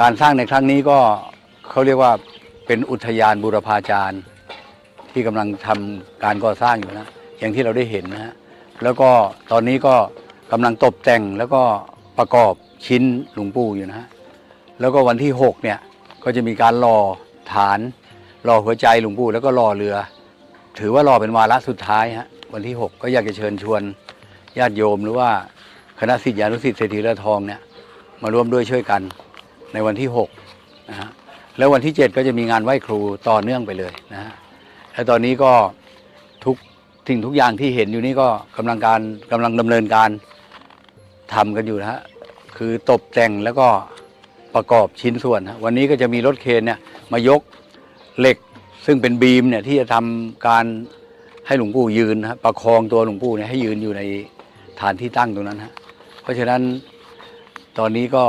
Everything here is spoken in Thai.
การสร้างในครั้งนี้ก็เขาเรียกว่าเป็นอุทยานบูรพาจารย์ ที่กำลังทำการก่อสร้างอยู่นะอย่างที่เราได้เห็นนะฮะแล้วก็ตอนนี้ก็กำลังตกแต่งแล้วก็ประกอบชิ้นหลวงปู่อยู่นะฮะแล้วก็วันที่ 6 เนี่ยก็จะมีการรอฐานรอหัวใจหลวงปู่แล้วก็รอเรือ ถือว่ารอเป็นวาระสุดท้ายฮะวันที่ 6 ก็อยากจะเชิญชวนญาติโยมหรือว่าคณะศิษยานุศิษย์เศรษฐีเรือทองเนี่ยมาร่วมด้วยช่วยกัน ในวันที่6นะฮะแล้ววันที่ 7 ก็จะมีงานไหว้ครูต่อเนื่องไปเลยนะฮะและตอนนี้ก็ทุกสิ่งทุกอย่างที่เห็นอยู่นี่ก็กำลังการกำลังดำเนินการทำกันอยู่นะฮะคือตกแต่งแล้วก็ประกอบชิ้นส่วนนะวันนี้ก็จะมีรถเคนเนี่ยมายกเหล็กซึ่งเป็นบีมเนี่ยที่จะทำการให้หลวงปู่ยืนนะฮะประคองตัวหลวงปู่เนี่ยให้ยืนอยู่ในฐานที่ตั้งตรงนั้นฮะเพราะฉะนั้นตอนนี้ก็